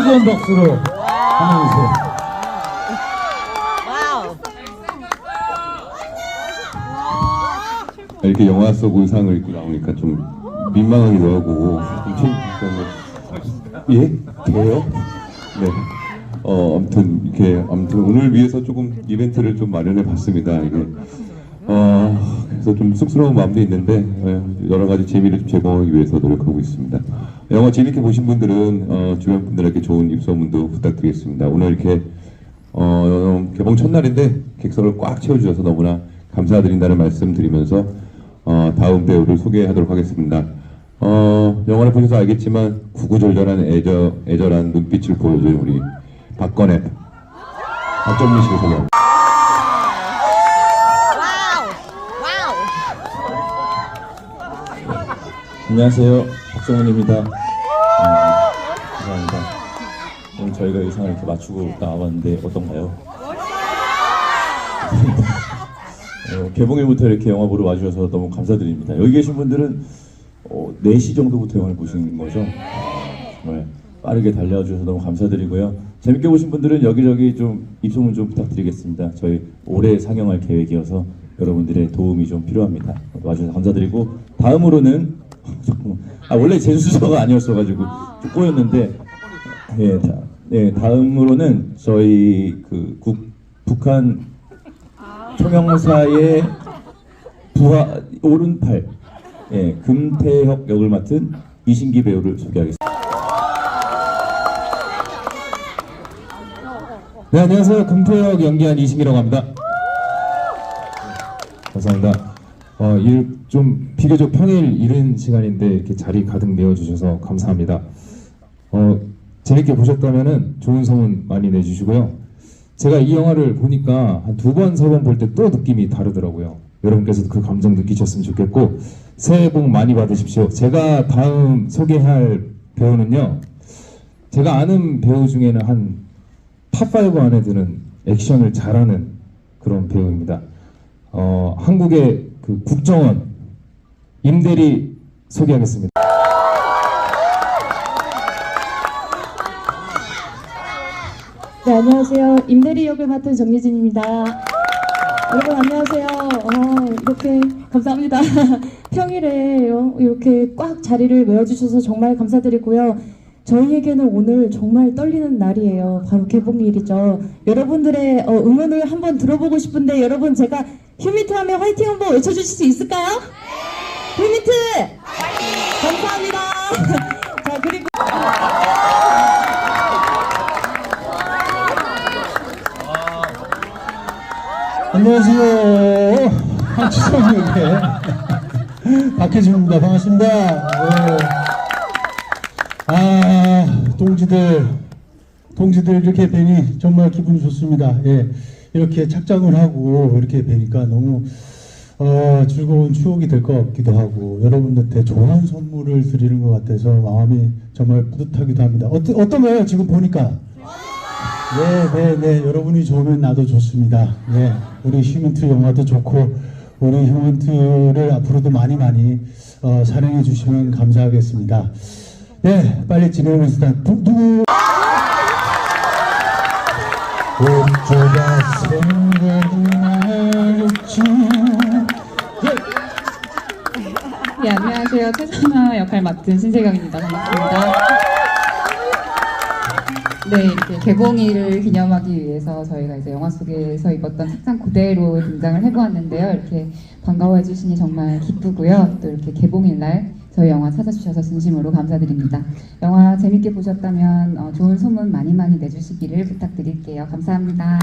뜨거운 박수로 환영해주세요. 이렇게 영화 속 의상을 입고 나오니까 좀 민망하기도 하고 예? 돼요? 네. 어 아무튼 이렇게 아무튼 오늘 위해서 조금 이벤트를 좀 마련해 봤습니다. 이게 어 그래서 좀 쑥스러운 마음도 있는데 예, 여러 가지 재미를 좀 제공하기 위해서 노력하고 있습니다. 영화 재밌게 보신 분들은 어, 주변 분들에게 좋은 입소문도 부탁드리겠습니다. 오늘 이렇게 어, 개봉 첫날인데 객석을 꽉 채워주셔서 너무나 감사드린다는 말씀 드리면서 어, 다음 배우를 소개하도록 하겠습니다. 어, 영화를 보셔서 알겠지만 구구절절한 애절, 애절한 눈빛을 보여준 우리 박건혜, 박정민 씨를 소개합니다. 와우. 와우. 안녕하세요. 박성훈입니다. 음, 감사합니다. 오늘 저희가 의상을 이렇게 맞추고 나왔는데 어떤가요? 어, 개봉일부터 이렇게 영화 보러 와주셔서 너무 감사드립니다. 여기 계신 분들은 어, 4시 정도부터 영화를 보신 거죠? 아, 정말 빠르게 달려주셔서 너무 감사드리고요. 재밌게 보신 분들은 여기저기 좀 입소문 좀 부탁드리겠습니다. 저희 올해 상영할 계획이어서 여러분들의 도움이 좀 필요합니다. 와주셔서 감사드리고 다음으로는. 아 원래 제주도가 아니었어가지고 좀 꼬였는데 예, 다, 예 다음으로는 저희 그 국, 북한 총영사의 부하 오른팔 예 금태혁 역을 맡은 이신기 배우를 소개하겠습니다. 네, 안녕하세요. 금태혁 연기한 이신기라고 합니다. 감사합니다. 어, 일, 좀 비교적 평일 이른 시간인데 이렇게 자리 가득 내어주셔서 감사합니다. 어, 재밌게 보셨다면은 좋은 소문 많이 내주시고요. 제가 이 영화를 보니까 한 두 번, 세 번 볼 때 또 느낌이 다르더라고요. 여러분께서도 그 감정 느끼셨으면 좋겠고 새해 복 많이 받으십시오. 제가 다음 소개할 배우는요. 제가 아는 배우 중에는 한 탑5 안에 드는 액션을 잘하는 그런 배우입니다. 어, 한국의 그 국정원 임대리 소개하겠습니다. 네, 안녕하세요. 임대리 역을 맡은 정예진입니다. 여러분 안녕하세요. 어, 이렇게 감사합니다. 평일에 어, 이렇게 꽉 자리를 메워주셔서 정말 감사드리고요. 저희에게는 오늘 정말 떨리는 날이에요. 바로 개봉일이죠. 여러분들의 어, 응원을 한번 들어보고 싶은데 여러분 제가 휴미트 하면 화이팅 한번 외쳐주실 수 있을까요? 휴미트! 감사합니다. 자 그리고 안녕하세요. 한치성 역의 박혜진입니다. 반갑습니다. 네. 아, 동지들, 동지들 이렇게 뵈니 정말 기분이 좋습니다. 예. 이렇게 착장을 하고 이렇게 뵈니까 너무 어, 즐거운 추억이 될 것 같기도 하고 여러분들한테 좋은 선물을 드리는 것 같아서 마음이 정말 뿌듯하기도 합니다. 어떠, 어떤가요? 지금 보니까? 네, 네, 네. 여러분이 좋으면 나도 좋습니다. 네. 우리 휴먼트 영화도 좋고, 우리 휴먼트를 앞으로도 많이 많이 어, 사랑해 주시면 감사하겠습니다. 네, 빨리 진행하겠습니다. 누, 누구? 어쩌다 생각이 날지. 네, 안녕하세요. 최선아 역할 맡은 신세경입니다. 반갑습니다. 네, 이렇게 개봉일을 기념하기 위해서 저희가 이제 영화 속에서 입었던 착장 그대로 등장을 해보았는데요. 이렇게 반가워해 주시니 정말 기쁘고요. 또 이렇게 개봉일 날 저희 영화 찾아주셔서 진심으로 감사드립니다. 영화 재밌게 보셨다면 어, 좋은 소문 많이 많이 내주시기를 부탁드릴게요. 감사합니다.